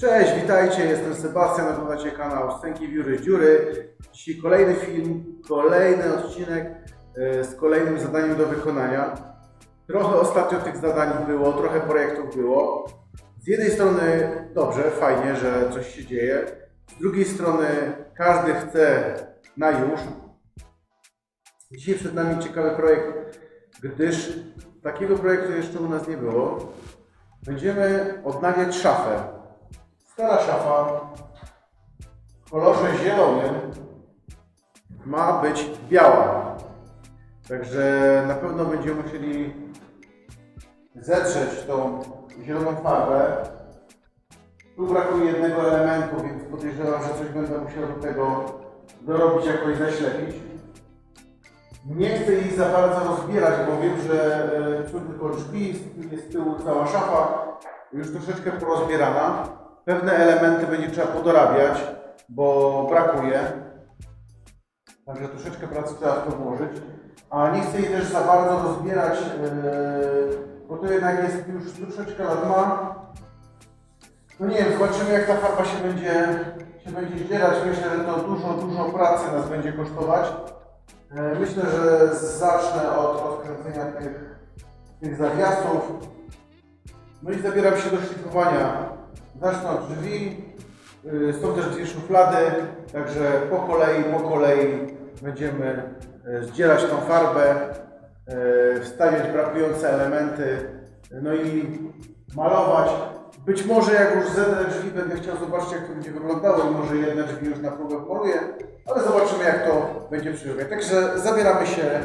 Cześć, witajcie, jestem Sebastian, oglądacie kanał Stęki Wióry Dziury. Dzisiaj kolejny film, kolejny odcinek e, z kolejnym zadaniem do wykonania. Trochę ostatnio tych zadań było, trochę projektów było. Z jednej strony dobrze, fajnie, że coś się dzieje. Z drugiej strony każdy chce na już. Dzisiaj przed nami ciekawy projekt, gdyż takiego projektu jeszcze u nas nie było. Będziemy odnawiać szafę. Stara szafa w kolorze zielonym ma być biała. Także na pewno będziemy musieli zetrzeć tą zieloną farbę. Tu brakuje jednego elementu, więc podejrzewam, że coś będę musiał do tego dorobić, jakoś zaślepić. Nie chcę jej za bardzo rozbierać, bo wiem, że e, są tylko drzwi, jest z tyłu cała szafa, już troszeczkę porozbierana. Pewne elementy będzie trzeba podorabiać, bo brakuje. Także troszeczkę pracy trzeba w to włożyć. A nie chcę jej też za bardzo rozbierać, e, bo to jednak jest już troszeczkę lat ma. No nie wiem, zobaczymy jak ta farba się będzie, się będzie zdzierać. Myślę, że to dużo, dużo pracy nas będzie kosztować. E, Myślę, że zacznę od odkręcenia tych, tych zawiasów. No i zabieram się do szlifowania. Zacznę od drzwi. Y, Są też dwie szuflady, także po kolei, po kolei będziemy y, zdzierać tą farbę, y, wstawiać brakujące elementy, no i malować. Być może jak już zedrę drzwi, będę chciał zobaczyć jak to będzie wyglądało i może jedne drzwi już na próbę poluję, ale zobaczymy jak to będzie przebiegać. Także zabieramy się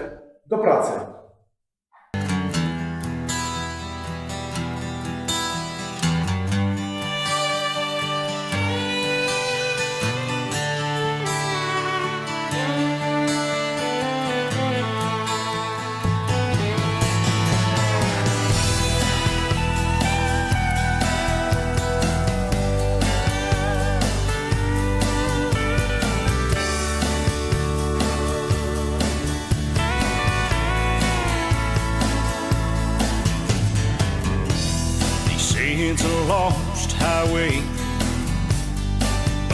do pracy.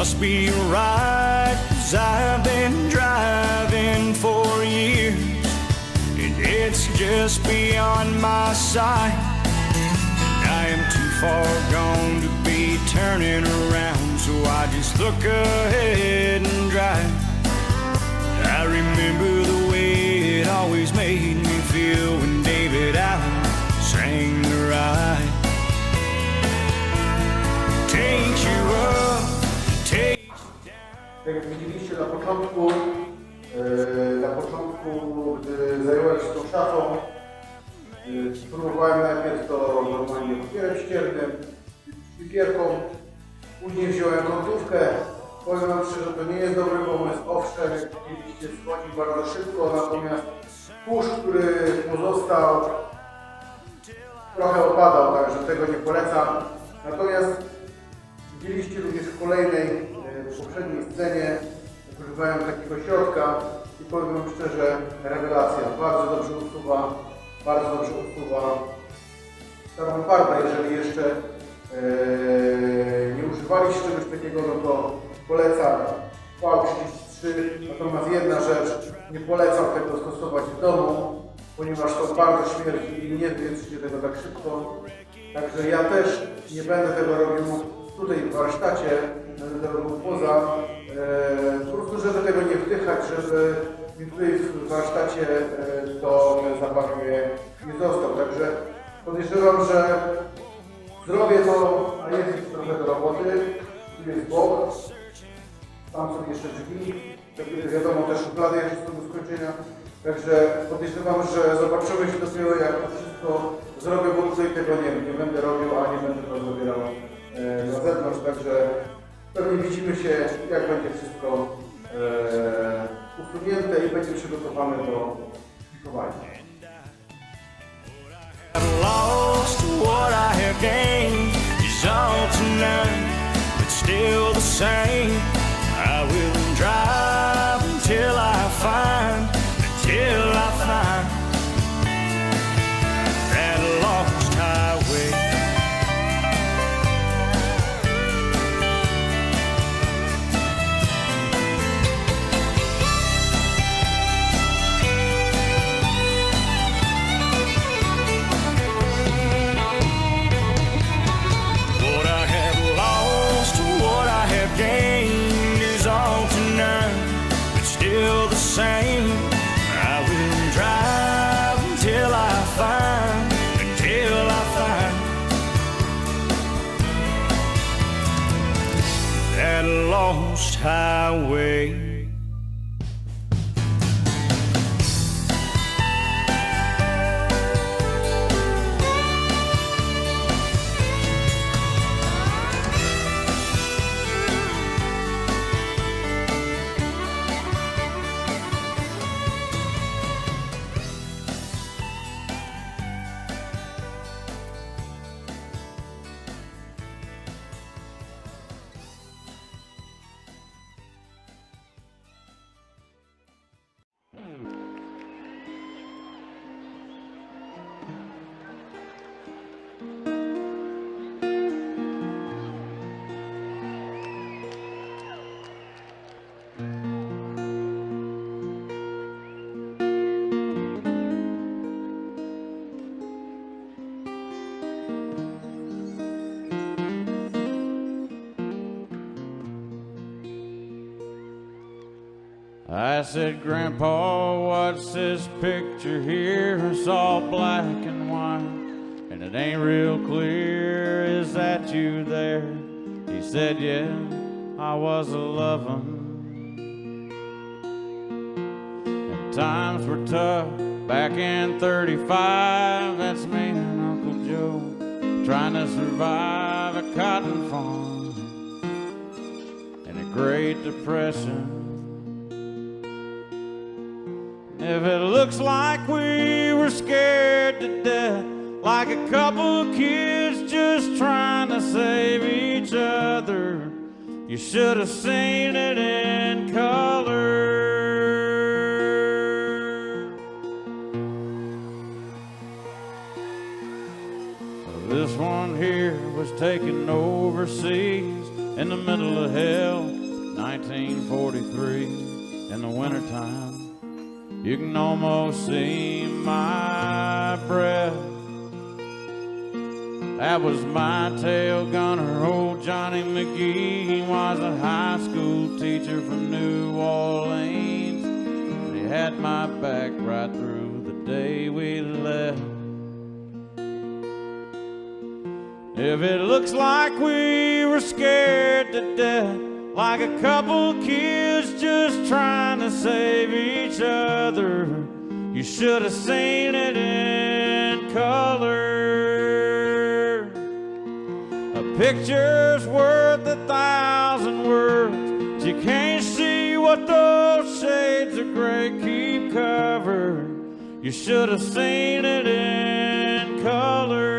Must be right, cause I've been driving for years. And it's just beyond my sight. I am too far gone to be turning around, so I just look ahead and drive. I remember the way it always made me feel when David Allen sang the ride. Takes you up, Tak jak widzieliście na początku, e, na początku, gdy zająłem się tą szafą, e, spróbowałem najpierw to normalnie papierem ściernym, szpikierką, później wziąłem kątówkę. Powiem Wam szczerze, to nie jest dobry pomysł. Owszem, jak widzieliście, schodzi bardzo szybko, natomiast kurz, który pozostał, trochę opadał, także tego nie polecam. Natomiast widzieliście również w kolejnej, poprzedniej scenie, używałem takiego środka i powiem Wam szczerze, rewelacja. Bardzo dobrze usuwa, bardzo dobrze usuwa starą farbę. Jeżeli jeszcze e, nie używaliście czegoś takiego, no to polecam V33. Natomiast jedna rzecz, nie polecam tego stosować w domu, ponieważ to bardzo śmierdzi i nie wietrzycie tego tak szybko. Także ja też nie będę tego robił tutaj w warsztacie, poza, e, po prostu żeby tego nie wdychać, żeby mi tutaj w warsztacie e, to zapach nie, nie został. Także podejrzewam, że zrobię to, a jest trochę do roboty. Tu jest bok, tam są jeszcze drzwi, takie wiadomo też szuflady jeszcze są do skończenia. Także podejrzewam, że zobaczymy się dopiero jak to wszystko zrobię, bo tutaj tego nie, nie będę robił, a nie będę to zabierał e, na zewnątrz. Także pewnie widzimy się jak będzie wszystko e, usunięte i będzie przygotowane do gained is all but still the same. I will same. I will drive until I find, until I find that lost highway. I said, Grandpa, what's this picture here? It's all black and white, and it ain't real clear. Is that you there? He said, Yeah, I was a lovin'. And times were tough back in 35. That's me and Uncle Joe trying to survive a cotton farm and a Great Depression. If it looks like we were scared to death, like a couple of kids just trying to save each other, you should have seen it in color. This one here was taken overseas in the middle of hell, 1943, in the wintertime. You can almost see my breath. That was my tail gunner, old Johnny McGee. He was a high school teacher from New Orleans. And he had my back right through the day we left. If it looks like we were scared to death, like a couple kids just trying to save each other. You should have seen it in color. A picture's worth a thousand words. You can't see what those shades of gray keep covered. You should have seen it in color.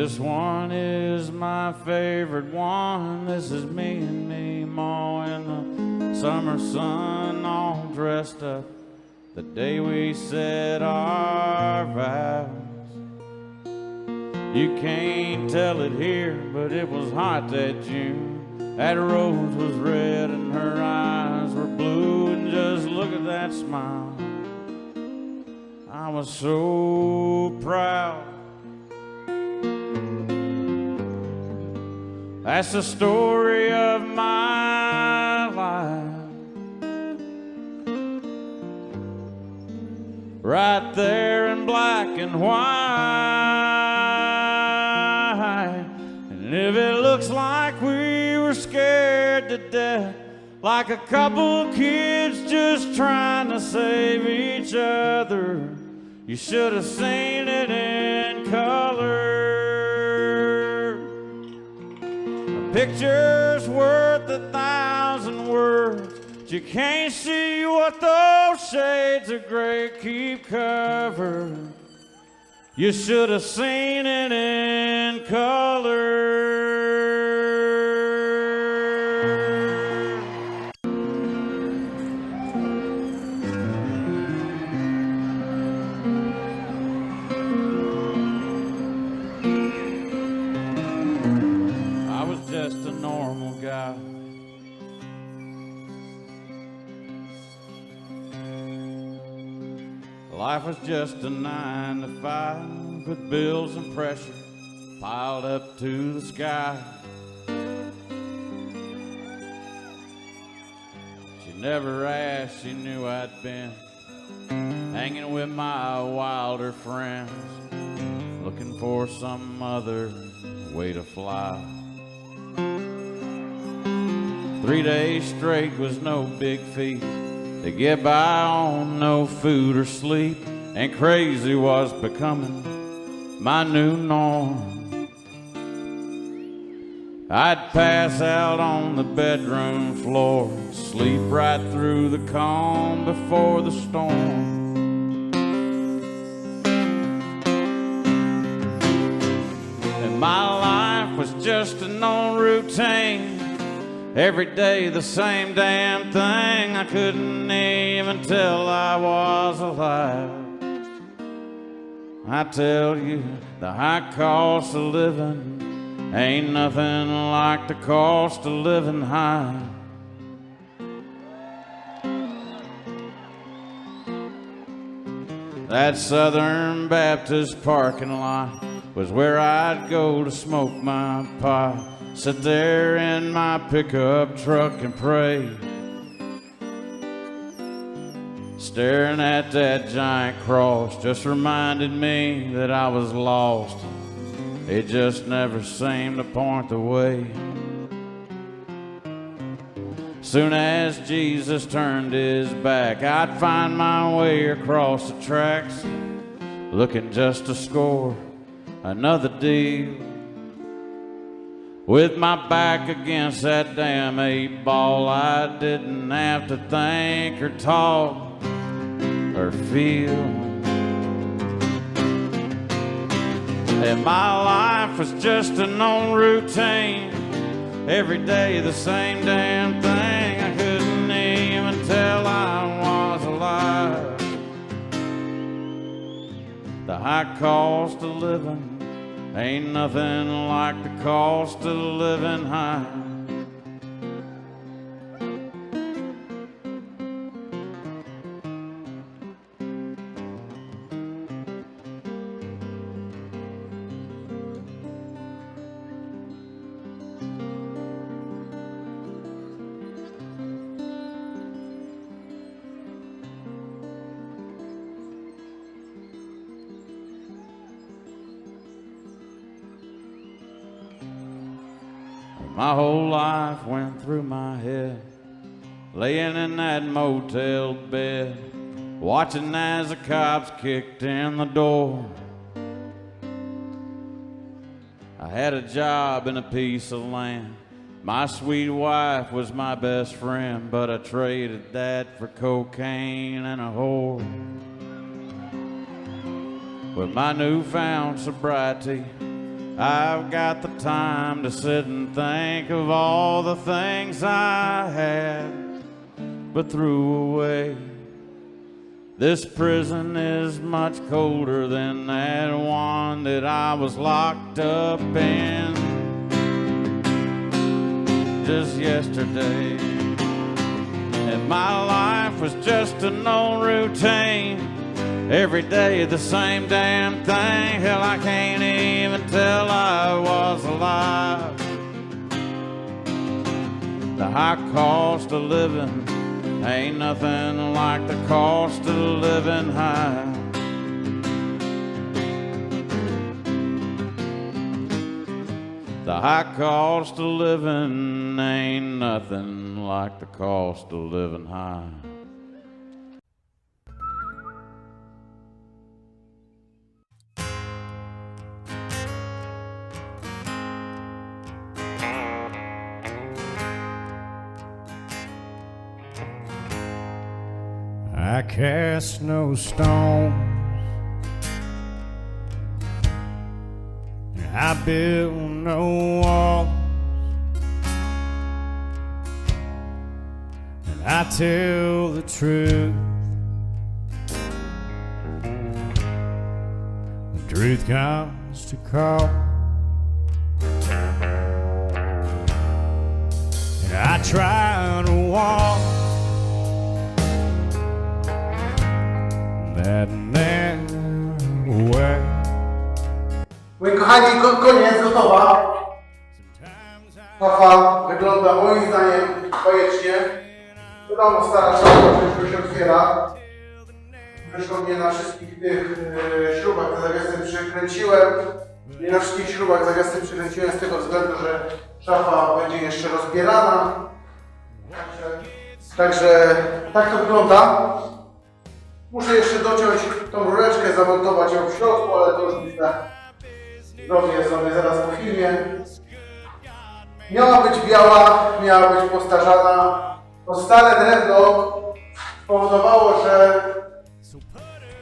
This one is my favorite one. This is me and me, Ma, in the summer sun, all dressed up. The day we said our vows. You can't tell it here, but it was hot that June. That rose was red and her eyes were blue, and just look at that smile. I was so proud. That's the story of my life. Right there in black and white. And if it looks like we were scared to death, like a couple kids just trying to save each other, you should have seen it in color. Picture's worth a thousand words. but You can't see what those shades of gray keep covered. You should have seen it in color. Life was just a nine to five with bills and pressure piled up to the sky. She never asked, she knew I'd been hanging with my wilder friends, looking for some other way to fly. Three days straight was no big feat to get by on no food or sleep, and crazy was becoming my new norm. I'd pass out on the bedroom floor, sleep right through the calm before the storm. And my life was just an old routine. Every day the same damn thing. I couldn't even tell I was alive. I tell you, the high cost of living ain't nothing like the cost of living high. That Southern Baptist parking lot was where I'd go to smoke my pot. Sit there in my pickup truck and pray. Staring at that giant cross just reminded me that I was lost. It just never seemed to point the way. Soon as Jesus turned his back, I'd find my way across the tracks, looking just to score another deal. With my back against that damn eight ball, I didn't have to think or talk or feel. And my life was just an old routine. Every day the same damn thing. I couldn't even tell I was alive. The high cost of living ain't nothing like the cost of living high. My whole life went through my head, laying in that motel bed, watching as the cops kicked in the door. I had a job and a piece of land. My sweet wife was my best friend, but I traded that for cocaine and a whore. With my newfound sobriety, I've got the time to sit and think of all the things I had but threw away. This prison is much colder than that one that I was locked up in just yesterday. And my life was just an old routine. Every day the same damn thing. Hell, I can't even tell I was alive. The high cost of living ain't nothing like the cost of living high. The high cost of living ain't nothing like the cost of living high. I cast no stones. And I build no walls. And I tell the truth. The truth comes to call. And I try kochani, ko- koniec, gotowa. Szafa wygląda moim zdaniem bajecznie. Wiadomo, stara szafa ciężko się otwiera. Zresztą nie na wszystkich tych e, śrubach te zawiasy przykręciłem. Nie na wszystkich śrubach zawiasy przykręciłem z tego względu, że szafa będzie jeszcze rozbierana. Także, także tak to wygląda. Muszę jeszcze dociąć tą rureczkę, zamontować ją w środku, ale to już myślę zrobię sobie zaraz po filmie. Miała być biała, miała być postarzana. To stare drewno spowodowało, że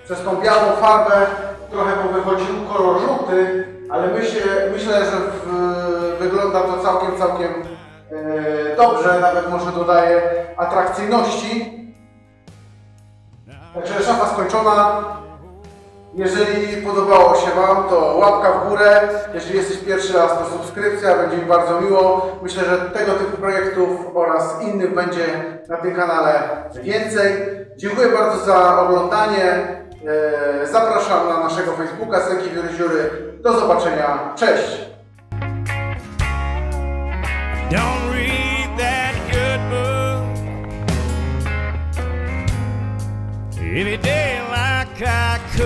przez tą białą farbę trochę powychodził kolor żółty, ale myślę, myślę że w, wygląda to całkiem, całkiem e, dobrze, nawet może dodaje atrakcyjności. Także szafa skończona. Jeżeli podobało się Wam, to łapka w górę. Jeżeli jesteś pierwszy raz, to subskrypcja, będzie mi bardzo miło. Myślę, że tego typu projektów oraz innych będzie na tym kanale więcej. Dziękuję bardzo za oglądanie. Eee, Zapraszam na naszego Facebooka Sęki Wióry. Do zobaczenia. Cześć! Don't read that like I could.